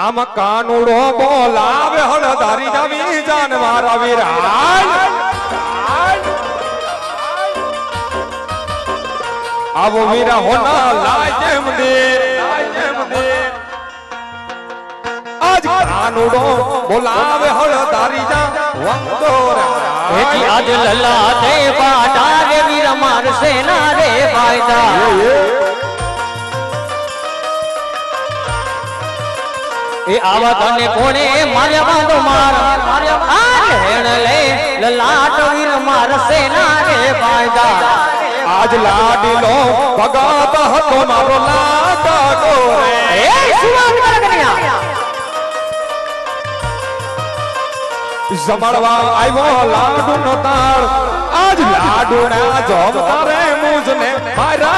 આમ કાનુડો બોલાવે હળદારી નવી જાનવાર વિરાજ આવો વીરા હોના લાય જેમ દે. આજ કાનુડો બોલાવે હળદારી જા. વંદો એથી આજ લલા દે પાટા રે વીર મારશે ના રે ફાયદા એ આવા તને કોણે માર્યા બાંધો માર? આ હેણ લે લલાટ વીર મારસે ના રે ફાયદા આજ લાડીલો ભગત હતો મારો લાડા ગોરે. એ સુવાન કરગનિયા જમાડવા આવ્યો લાડુ નો તાળ. આજ લાડુ ના જોમ તારે મુજને મારા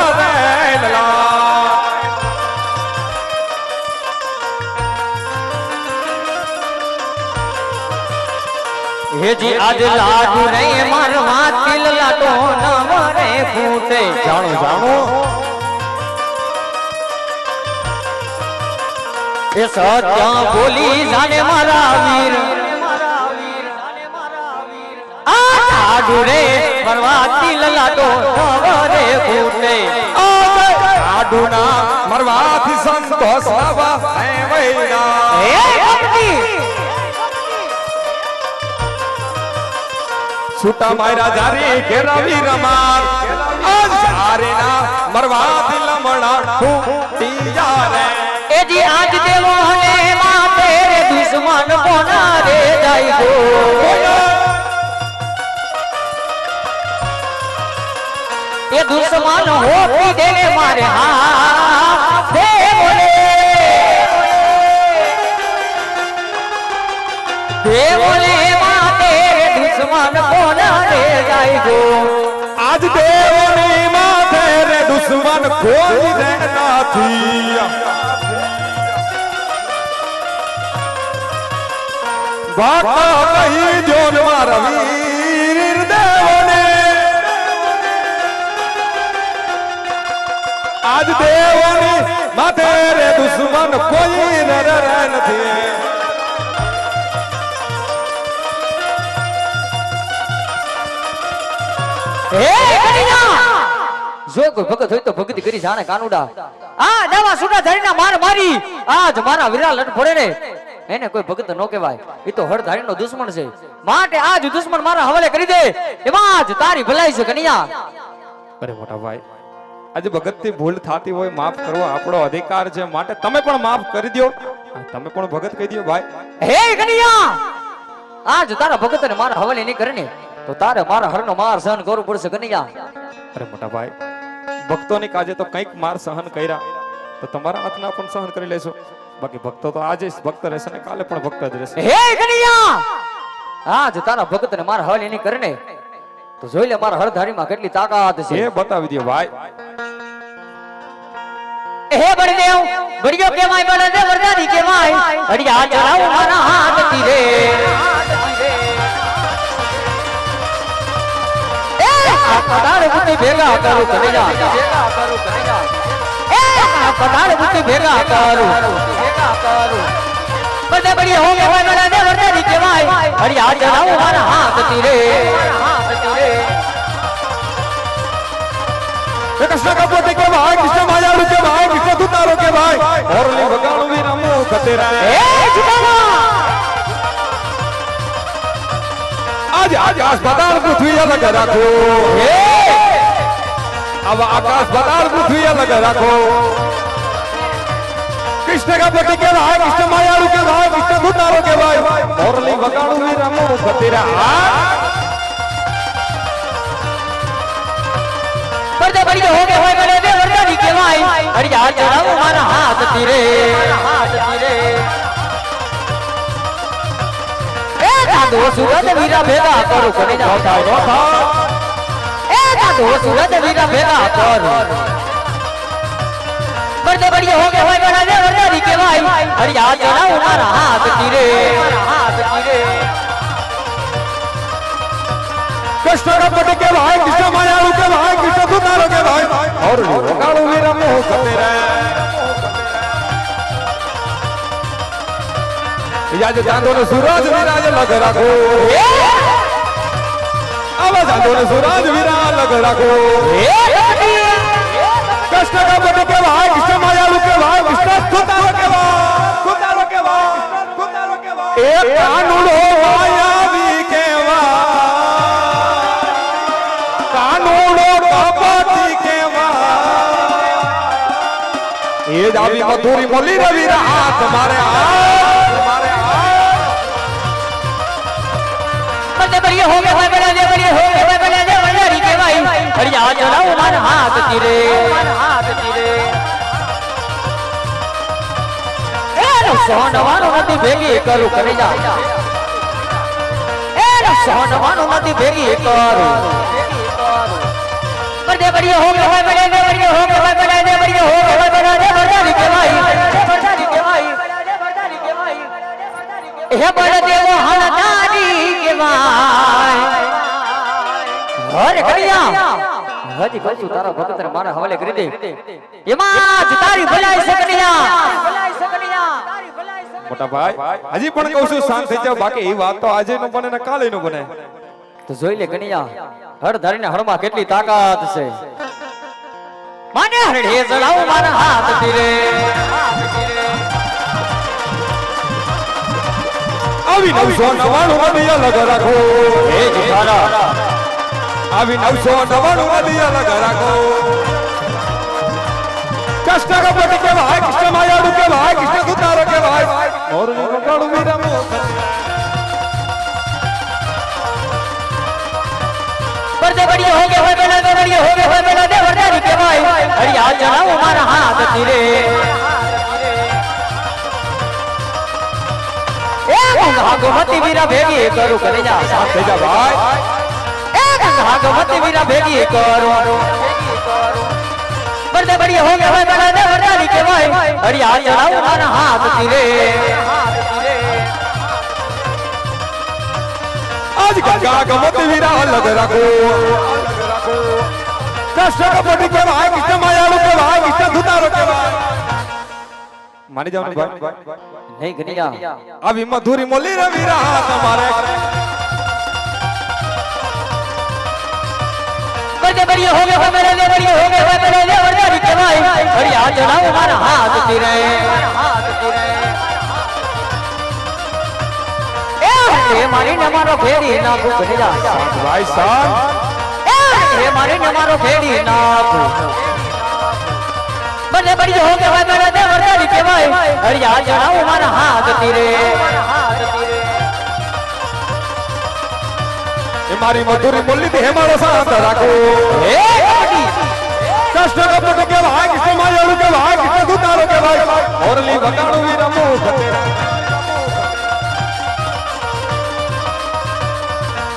હેજી આજ લાડુ રે માર માતિલ લાટો ન મરે ફૂટે જાણો જાણો એ સત્ય બોલી જાને મારા વીર આ લાડુ રે મારવાતી લાટો ન મરે ફૂટે લાડુ ના મરવાથી સંતોષ લાવા હે વૈના એ ભક્તિ છૂટા માયરા જારી કે રવિ રમાર. આજ સારે ના મરવાથી લમણા ફૂટી જારે એજી આજ દેવો હને માતે તેરે દુશ્મન કોના રે જાય ગો એ દુશ્મન હોતી દેને મારે હા દે બોલે રે ગો. આજ દેવની માથે રે દુશ્મન કોઈ રે નથી વાત કહી જો મારા આજ દેવની માથે રે દુશ્મન કોઈ રે જો કોઈ ભગત હોય તો ભક્તિ કરી જાણે કાનુડા. આ દાવા સુડા ધારીના માર મારી. આજ મારા વિરા લટ ફોડે ને. એને કોઈ ભગત નો કહેવાય. એ તો હળધારી નો દુશ્મન છે. માટે આજ દુશ્મન મારા હવાલે કરી દે. એમાં જ તારી ભલાઈ છે કનૈયા. અરે મોટા ભાઈ આજે ભગતથી ભૂલ થતી હોય માફ કરવો આપણો અધિકાર છે. માટે તમે પણ માફ કરી દો તમે પણ ભગત કહી દો ભાઈ. હે કનૈયા! આજ તારા ભગત ને મારા હવાલે નહીં કરે ને. તો તારે મારા હરનો માર સહન કરવું પડશે કનૈયા અરે મોટા ભાઈ ભક્તોની કાજે તો કંઈક માર સહન કર્યા તો તમારા હાથના પણ સહન કરી લેશો. બાકી ભક્તો તો આજે ભક્ત રહેશે ને કાલે પણ ભક્ત જ રહેશે. હે કનૈયા આજ તારા ભક્ત ને મારા હળ એની કરને. તો જોઈ લે મારા હળધારીમાં કેટલી તાકાત છે. એ બતાવી દે ભાઈ. હે બળદેવ બળિયો કેવાય બળદેવ વરદાની કેવાય હડિયા ચલાવ મારા હાથ તીરે પધાર બુદ્ધિ ભેગા કરું કનૈયા એ આ પધાર બુદ્ધિ ભેગા કરું બળદે બડી હો કેવાય બળદેવ વરદાદી કેવાય હડિયા ચડાવું મારા હાથ તીરે. કૃષ્ણ કપૂર કે ભાઈ કૃષ્ણ માયાળુ કે ભાઈ કૃષ્ણ દુતારો કે ભાઈ મોરલી વગાડું વીર ખતેરા એ જુગાના આજે આકાશ પતાળ પૃથ્વી અલગ રાખો એ આવા આકાશ પતાળ પૃથ્વી અલગ રાખો કૃષ્ણ કપોતે કે ભાઈ કૃષ્ણ માયાળુ કે ભાઈ કૃષ્ણ દુતારો કે ભાઈ મોરલી વગાડું વીર અમો ખતેરા પડદે પડી હો કે હોય બળે દે વરદાદી કેવાય હરિયા ચડાવું મારા હાથ તીરે હાથ તીરે એ દાદો સુરત વીરા ભેગા કરું કોને જાવ થાય નો થાય એ દાદો સુરત વીરા ભેગા કરું. પડદે પડી હો કે હોય હરિયા હાથ તીરે હાથ તીરે. કૃષ્ણ કપટ કે ભાઈ કે કે और ખતેરા યાદ ચાંદો ને સૂરજ વિરાજ લગ રાખો. આવા ચાંદો ને સૂરજ વિરાજ લગ રાખો. કૃષ્ણ કા બટ કે ભાઈ કૃષ્ણ માયાળુ કે ભાઈ કૃષ્ણ ખુદારો કે ભાઈ ખુદારો કે ભાઈ ખુદારો કે ભાઈ એ કાનુડો માયાવી કે ભાઈ કાનુડો કપટી કે ભાઈ એ જ મધુરી મોલી રવિ રાત મારે આ बजे बरिए हो गए बजे बरिए हो गए बजे भंडारी के भाई बढ़िया चलाओ मन हाथ तिरे मन हाथ तिरे ए सोनवानो मती भेगी करू करे जा ए सोनवानो मती भेगी करू बजे बरिए हो गए बजे बरिए हो गए बजे बरिए हो गए बजे भंडारी के भाई भंडारी के भाई हे बड़े देव हालता બળદેવો હર કડિયા હજી કહું તારા ભક્તને મારા હવાલે કરી દે. એમાં જ તારી ભલાઈ છે કડિયા ભલાઈ છે કડિયા મોટા ભાઈ હજી પણ કહું છું શાંત થઈ જાવ બાકી એ વાત તો આજે નો બને ને કાલે નો બને. તો જોઈ લે કડિયા હળ ધરીને હળમાં કેટલી તાકાત છે. માને હરડે ચલાવું મારા હાથ તીરે આવી નવસો નવાણું નદી અલગ રાખો. હે જુઠારા આવી નવસો નવાણું નદી અલગ રાખો. કૃષ્ણ કપટ કે ભાઈ કૃષ્ણ માયાળુ કે ભાઈ કૃષ્ણ સુતારો કે ભાઈ. મોર મોકળું વીરમો બળદે બળીએ હો ગए હોય બળદે બળીએ હો ગए હોય બળદે વરદારી કહેવાય. હરિયા ચલાવું મારા હાથ તીરે એ ભાગવતી વીરા ભેગી કરું કરી જા સાથ થઈ જા ભાઈ એ ભાગવતી વીરા ભેગી કરું બળદે બળીએ હો ગए હોય બળદે વરદારી કહેવાય હરિયા ચલાવું મારા હાથ તીરે આજ ગંગા ગમત વીરા અલગ રાખો કૃષ્ણ કપટ કે ભાઈ કૃષ્ણ માયાળુ કે ભાઈ માની જાવ ને ભાઈ નહીં કનૈયા આવી મધુરી મોલી રે વીરા તમારે બળદે બળીએ હો ગए હોય બળદે બળીએ હો ગए હોય બળદે વરદારી કહેવાય હરિયા ચલાવું મારા હાથ તીરે હાથ તીરે એ મારી ને મારો ફેરી નાખું કરી જા ભાઈ સાહેબ એ મારી ને મારો ફેરી નાખું બળદે બળીએ હો ગए હોય બળદે વરદારી કહેવાય. હરિયા ચલાવું મારા હાથ તીરે. મારી મધુરી મોલી તે મારો સાથ રાખો. એ કબડ્ડી કપ તો કે ભાઈ કૃષ્ણ માયાળુ કે ભાઈ કૃષ્ણ સુતારો કે ભાઈ મોરલી વગાડું વી રમો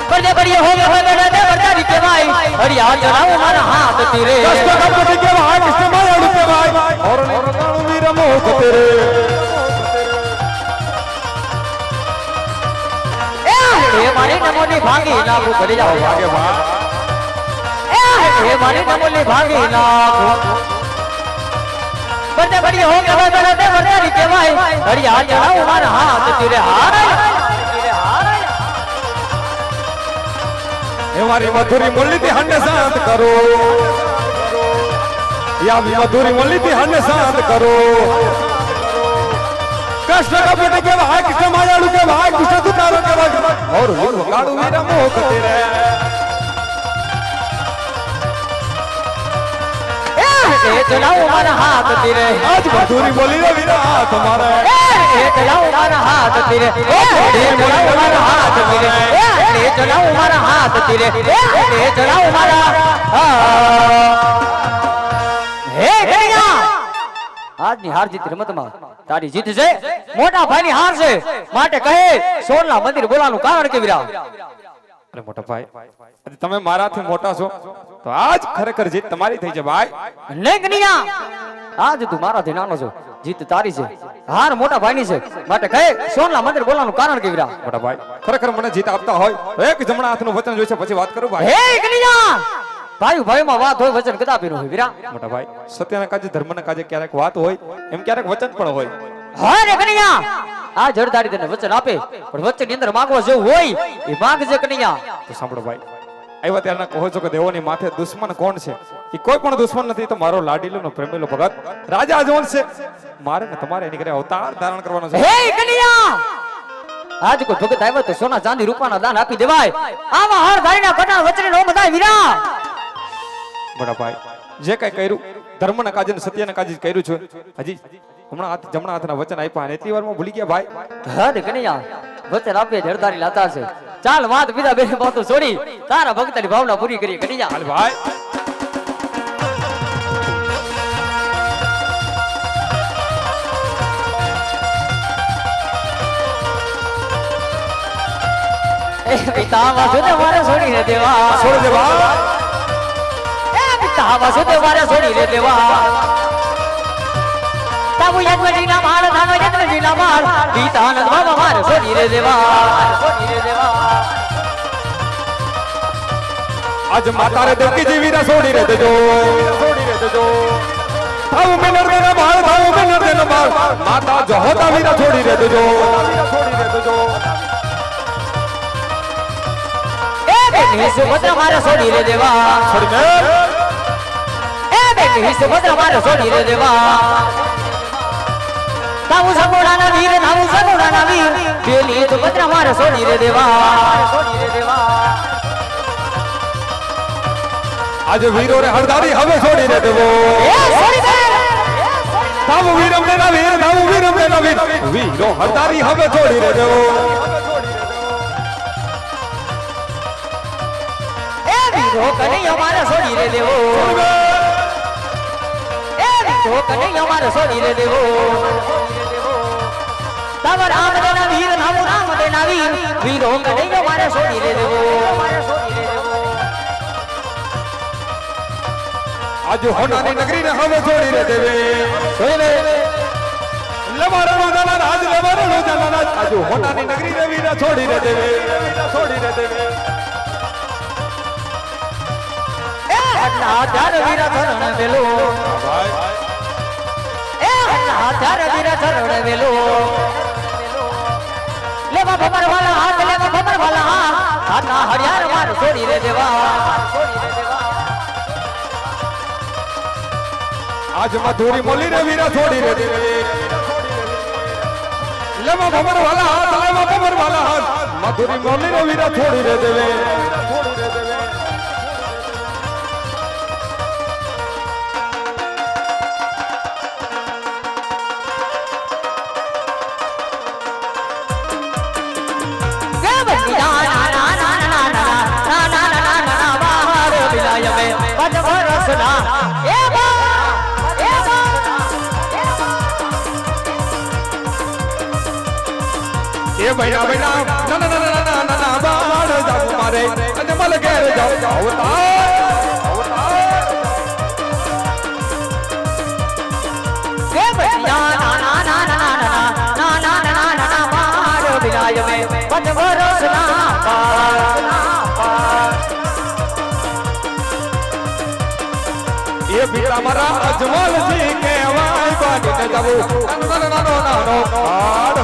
બળદે બળીએ હો ગए હોય બળદે વરદારી કહેવાય. હરિયા ચલાવું મારા હાથ તીરે. કૃષ્ણ તો કે ભાઈ કૃષ્ણ કે ભાઈ और વગાડું वीर મોહ तेरे એ મારી નમોની ભાંગી નાખું કરી જાઓ ભાગે ભા એ મારી નમોની ભાંગી નાખું બળદે બળીએ હો ગए હોય બળદે વરદારી કહેવાય હરિયા ચલાવું મારા હાથ તીરે હાય એ મારી મધુરી મોલી થી હંડે શાંત કરો યા આવી મધુરી મળી હતી હને શાંત કરો. કૃષ્ણ કપટ કે ભાઈ કૃષ્ણ માયાળુ કે ભાઈ કૃષ્ણ સુતારો કે ભાઈ और કાળુ વીરા મોહ તેરે એ ચલાવું મારા હાથ તીરે. આજ મધુરી બોલી રે વીરા એ ચલાવું મારા હાથ તીરે. એ ચલાવું મારા હાથ તીરે. એ ચલાવું મારા હાથ તીરે. એ ચલાવું મારા. હે. કન્યા આજની હાર જીત રમતમાં તારી જીત છે મોટા ભાઈની હાર છે. માટે કહે સોનલા મંદિર બોલાનું કારણ કે વિરા અરે મોટા ભાઈ તમે મારાથી મોટા છો તો આજ ખરેખર જીત તમારી થઈ છે ભાઈ. નહીં આજ તું મારાથી નાનો છો જીત તારી છે હાર મોટા ભાઈની છે. માટે કહે સોનલા મંદિર બોલાવાનું કારણ કે વિરા મોટા ભાઈ ખરેખર મને જીત આપતા હોય એક જમણા હાથનું વચન જોઈશે પછી વાત કરું ભાઈ. હે કન્યા ભાઈ ભાઈમાં વાત હોય વચન કદાપી ન હોય. વિરા મોટા ભાઈ સત્યના કાજે ધર્મના કાજે ક્યારેક વાત હોય એમ ક્યારેક વચન પણ હોય. હા રે કનૈયા? આ જડદારી તને વચન આપે પણ વચનની અંદર માંગવા જેવું હોય એ માંગજે કનૈયા. તો સાંભળો ભાઈ આવ્યા ત્યારના કહો છો કે દેવોની માથે દુશ્મન કોણ છે? એ કોઈ પણ દુશ્મન નથી તો મારો લાડીલો નો પ્રેમીલો ભગત રાજા જોન છે? મારે ને તમારે એની ઘરે અવતાર ધારણ કરવાનો છે. હે કનૈયા! આજ કોઈ ભગત આવ્યો તો સોના ચાંદી રૂપાના દાન આપી દેવાય. આવા હાર ધારીના કટાણ વચને નો બધાય વીરા બડા ભાઈ જે કઈ કર્યું ધર્મના કાજે ને સત્યના કાજે કર્યું છે. હજી હમણાં હાથ જમણા હાથના વચન આપ્યા અને એટલી વારમાં ભૂલી ગયા ભાઈ. હદ કનૈયા વચન આપે જડદારી લાતા છે. ચાલ વાત બીજા બે વાતો છોડી. તારા ભક્તની ભાવના પૂરી કરી કનૈયા. હાલ ભાઈ. એ પિતા વાસુદેવ મારે છોડી રે દેવા. છોડી દે ભાઈ એ પિતા વારે છોડી રે દેવા? તાબુ યજ્ઞજી ના માળ ધાનો યજ્ઞજી ના માળ પિતા આનંદ બાબા છોડી રે દેવા છોડી રે દેવા. આજ માતા રે દેવકી જીવી ના છોડી રે દેજો. છોડી રે દેજો. થાવ મેનર દેના બાળ થાવ મેનર દેના બાળ માતા જહોતા વીરા છોડી રે દેજો. છોડી રે દેજો એ બેની સુભદ્રા મારે છોડી રે દેવા? છોડી એ બેની સુભદ્રા મારે છોડી રે દેવા. તાવું સગોડાના વીર તાવું સગોડાના વીર બેની સુભદ્રા મારે છોડી રે દેવા છોડી રે દેવા આજે વીરો રે હરદારી હવે છોડી દે દેવો. એ છોડી દે થાવ વીરમ દેના વીર વીરમ દેના વીર વીરો હરદારી હવે છોડી દે દેવો. એ વીરો કને અમારા છોડી દે. દેવો વીરો કનૈયો મારે છોડી રે દેવો તવ રામ દેના વીર નામ રામ દેના વીર વીરો કનૈયો મારે છોડી રે દેવો આજે હોનાની નગરી ને હવે છોડી રે દેવે. છોડી રે લેવારણો જાના રાજ લેવારણો જાના રાજ. હોનાની નગરી રે વીરા છોડી રે દેવે. છોડી રે દેવે એ હટલા વીરા ધરણ વેલો ભાઈ. ત્યારે વીરા ધરણ વેલો. લેવા ભમર વાલા હરિયાર માર છોડી રે દેવા. આજ મધુરી મોલી રે વીરા છોડી રે દેવે. લેવા ભમર વાલા હાથ, લેવા ભમર મધુરી મોલી રે વીરા છોડી રે દેવે. એ બૈરા બૈરા ના ના ના ના ના ના ના બાળ જાવ મારે અને મલ ઘેર જાવ અવતાર એ બીટા મારા અજમલજી કહેવાય. બાની ને જવું. નાનો નાનો નાનો બાળ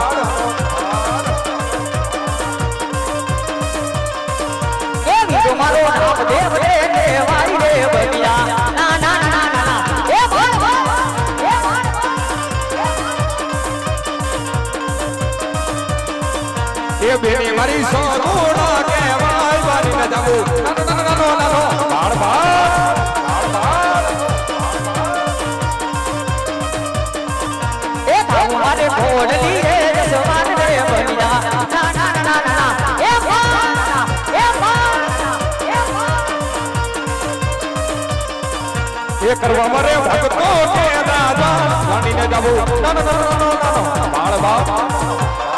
મારો નામ દેવ રે દેવાઈ રે બલિયા ના ના ના ના એ બોલ એ બેની મારી સોગુણા એ કરવા મારે ભક્તો કે દાદા વાણીને જવું ના ના ના ના બાળ બાળ